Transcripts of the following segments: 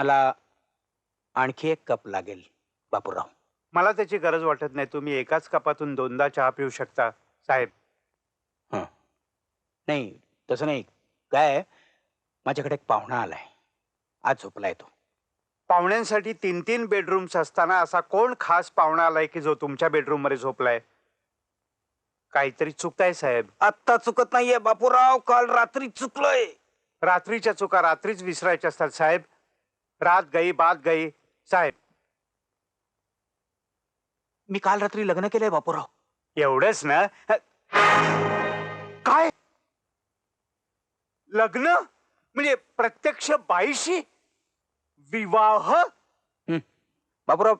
मला आणखी एक कप लागेल बापूराव. मला त्याची गरज वाटत नाही. तुम्ही एकाच कपातून दोनदा चहा पिऊ शकता साहेब. नाही तसं नाही. काय आहे, माझ्याकडे एक पाहुणा आलाय. आज झोपलाय तो. पाहुण्यांसाठी तीन तीन बेडरूम्स असताना असा कोण खास पाहुणा आलाय की जो तुमच्या बेडरूममध्ये झोपलाय? काहीतरी चुकताय साहेब. आत्ता चुकत नाहीये बापूराव. काल रात्री चुकलोय. रात्रीच्या चुका रात्रीच विसरायच्या असतात साहेब. रात गई बात गई साहेब. मी काल रात्री लग्न केलंय बापूराव. एवढंच ना? काय? लग्न? म्हणजे प्रत्यक्ष बाईशी? विवाह? बापूराव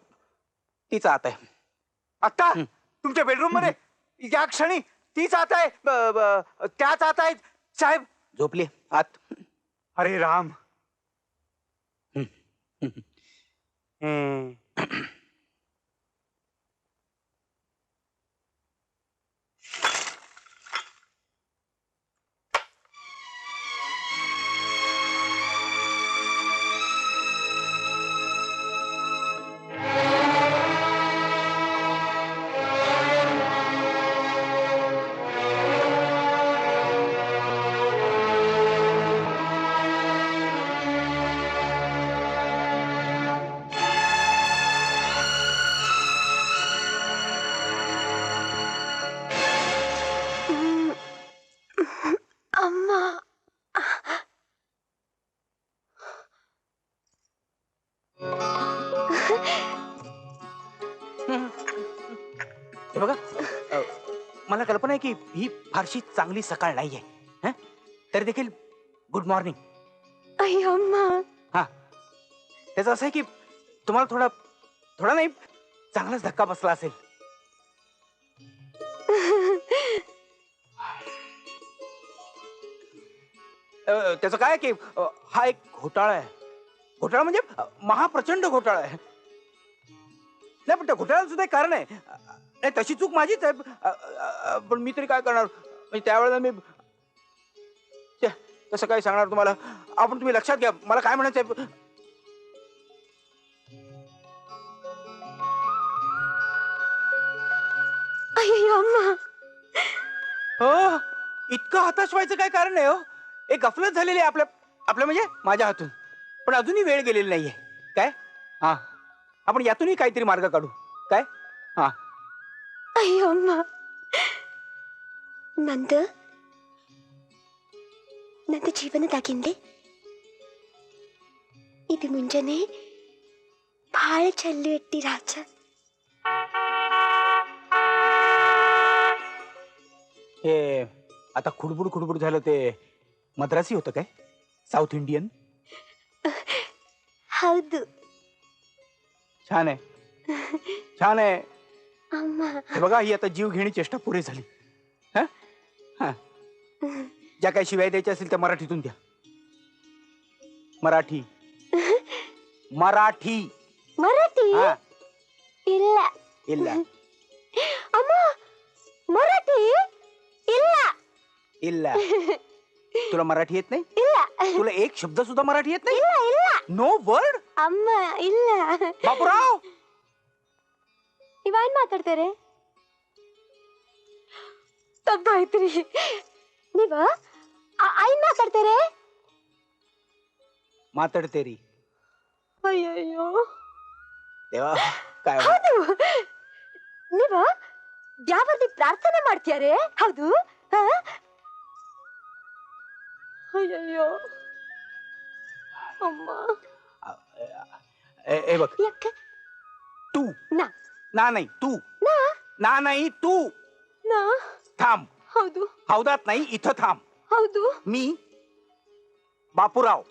तीच आत आहे. आता. तुमच्या बेडरूममध्ये या क्षणी तीच आत आहे? त्याच आत आहेत? साहेब. झोपली आत. अरे राम. हं. की ही फारशी चांगली सकाळ नाहीये. हं? तरी देखील गुड मॉर्निंग आई अम्मा. हा. त्याचं असं आहे की तुम्हाला थोडा थोडा नाही चांगलाच धक्का बसला असेल. अ, त्याचं काय आहे की अ, हा एक घोटाळा आहे. घोटाळा म्हणजे अ, महाप्रचंड घोटाळा आहे. नाही पण त्या घोटाळ्याला सुद्धा एक कारण आहे. अ, नाही तशी चूक माझीच आहे. अ, अ, अ, पण मी तरी काय करणार? म्हणजे त्यावेळेला मी ते, तसं काय सांगणार तुम्हाला? आपण तुम्ही लक्षात घ्या. मला काय म्हणायचं आहे अम्मा. हो? इतकं हताश व्हायचं काय कारण आहे हो? एक गफलत झालेली आहे आपल्या आपल्या म्हणजे माझ्या हातून. पण अजूनही वेळ गेलेली नाहीये. काय? हा. आपण यातूनही काहीतरी मार्ग काढू. काय? हा. आई अम्मा ನಂದು ನಂದು ಜೀವನದಾಗಿಂದೆ ఇది ಮುಂಜಾನೆ ಭಾಳ ಚಲ್ಲು ಎಟ್ಟಿ ರಾಜ हे आता खुडबुड खुडबुड झालं ते मद्रासी होतं काय साऊथ इंडियन ಹೌದು छान आहे छान आहे ಅಮ್ಮ बघा ही आता जीव घेणी चेष्टा पुरे झाली. हा? हा. ज्या काही शिवाय द्यायच्या असेल त्या मराठीतून द्या. मराठी. मराठी. मराठी? हा. इल्ला. அம்மா इल्ला. तुला मराठी येत नाही? इल्ला. तुला एक शब्द सुद्धा मराठी येत नाही? नो वर्ड अम्मा इल्ला. बापूराव! ನೀವೇನ್ ಮಾತಾಡ್ತಾರೆ ತಪ್ಪಾಯ್ತ್ರಿ ನೀವ ಏನ್ ಮಾತಾಡ್ತಾರೆ ಮಾತಾಡ್ತೇರಿ ಅಯ್ಯಯ್ಯೋ देवा काय ಹೌದು ನೀವ ಯಾವಲ್ಲಿ ಪ್ರಾರ್ಥನೆ ಮಾಡ್ತೀಯಾರೆ ಹೌದು ಹ? ಅಯ್ಯಯ್ಯೋ ಅಮ್ಮ ए ए बघ ಯಾಕೆ तू ನಾ ना नाही तू ನಾ ना नाही तू ನಾ थांब ಹೌದು हौदात नाही इथं थांब ಹೌದು मी बापूराव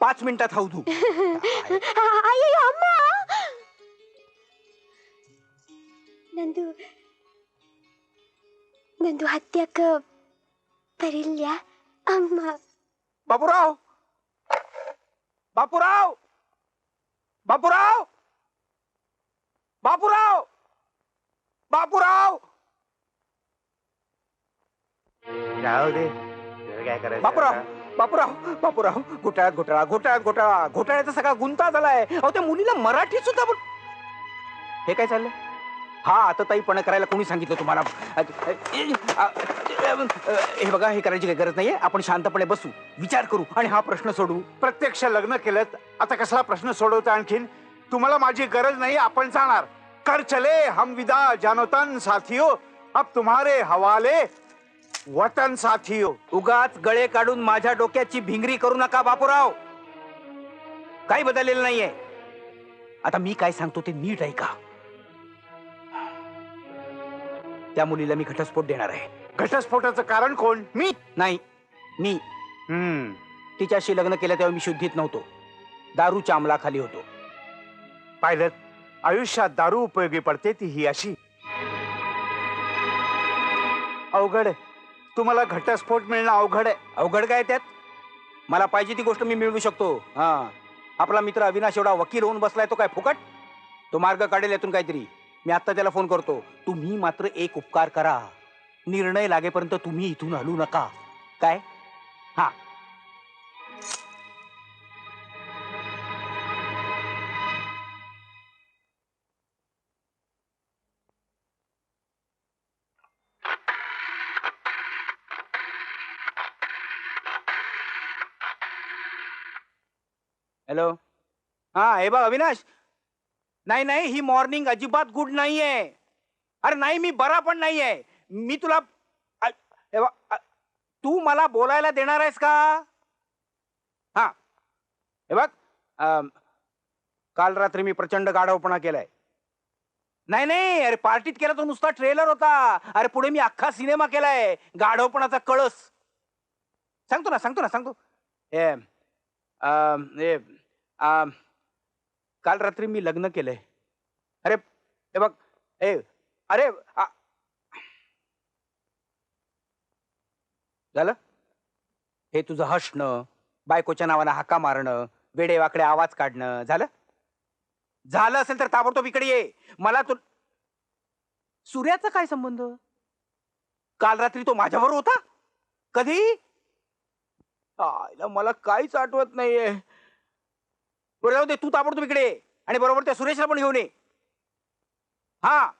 पाच मिनिटात हौदू ಅಯ್ಯಯ್ಯೋ ಅಮ್ಮ ನಂದು ನಂದು ಹತ್ಯಾಕ ಬರಿಲ್ಯ ಅಮ್ಮ बापूराव बापूराव बापूराव! बापूराव! बापूराव! दे. काय करायचं बापूराव आता? बापूराव बापूराव घोटाळ्यात घोटाळा घोटाळ्यात घोटाळा. घोटाळ्याचा सगळा गुंता झालाय अहो त्या मुलीला मराठी सुद्धा हे काय चाललंय? हा आता ताईपणा करायला कोणी सांगितलं तुम्हाला? हे बघा हे करायची काही गरज नाहीये. आपण शांतपणे बसू विचार करू आणि हा प्रश्न सोडू. प्रत्यक्ष लग्न केलं आता कसला प्रश्न सोडवता आणखीन? तुम्हाला माझी गरज नाही आपण जाणार. कर चले हम विदा जानोतन साथियो. अब तुम्हारे हवाले वतन साथियो. उगाच गळे काढून माझ्या डोक्याची भिंगरी करू नका बापूराव. काही बदललेलं नाहीये. आता मी काय सांगतो ते नीट ऐका. त्या मुलीला मी घटस्फोट देणार आहे. घटस्फोटाचं कारण कोण? मी? नाही मी. हम्म. तिच्याशी लग्न केलं तेव्हा मी शुद्धीत नव्हतो. दारूच्या अंमलाखाली होतो. पाहिलं आयुष्यात दारू उपयोगी पडते ती ही अशी. अवघड आहे. तुम्हाला घटस्फोट मिळणं अवघड आहे. अवघड काय त्यात? मला पाहिजे ती गोष्ट मी मिळवू शकतो. हा. आपला मित्र अविनाश एवढा वकील होऊन बसलाय तो काय फुकट? तो मार्ग काढेल यातून काहीतरी. मी आत्ता त्याला फोन करतो. तुम्ही मात्र एक उपकार करा. निर्णय लागेपर्यंत तुम्ही इथून हलू नका. काय? हा. हॅलो. हा हे बघ अविनाश. नाही नाही ही मॉर्निंग अजिबात गुड नाही आहे अरे नाही मी बरा पण नाहीये. मी तुला अ- हे बघ, अ- तू मला बोलायला देणार आहेस का? हा. हे बघ अम, काल रात्री मी प्रचंड गाढवपणा केलाय. नाही नाही अरे पार्टीत केला तो नुसता ट्रेलर होता. अरे पुढे मी अख्खा सिनेमा केलाय. गाढवपणाचा कळस. सांगतो ना सांगतो ना सांगतो. हे अम, हे अम, काल रात्री मी लग्न केलंय. अरे हे बघ ए अरे आ- झालं? हे तुझं हसणं बायकोच्या नावानं हाका मारणं वेडे वाकडे आवाज काढणं झालं? झालं असेल तर ताबडतोब इकडे ये. मला तू सूर्याचा काय संबंध? काल रात्री तो माझ्याबरोबर होता? कधी? आईला मला काहीच आठवत नाहीये. बरं जाऊ दे तू ताबडतोब इकडे ये. आणि बरोबर त्या सुरेशला पण घेऊन ये हा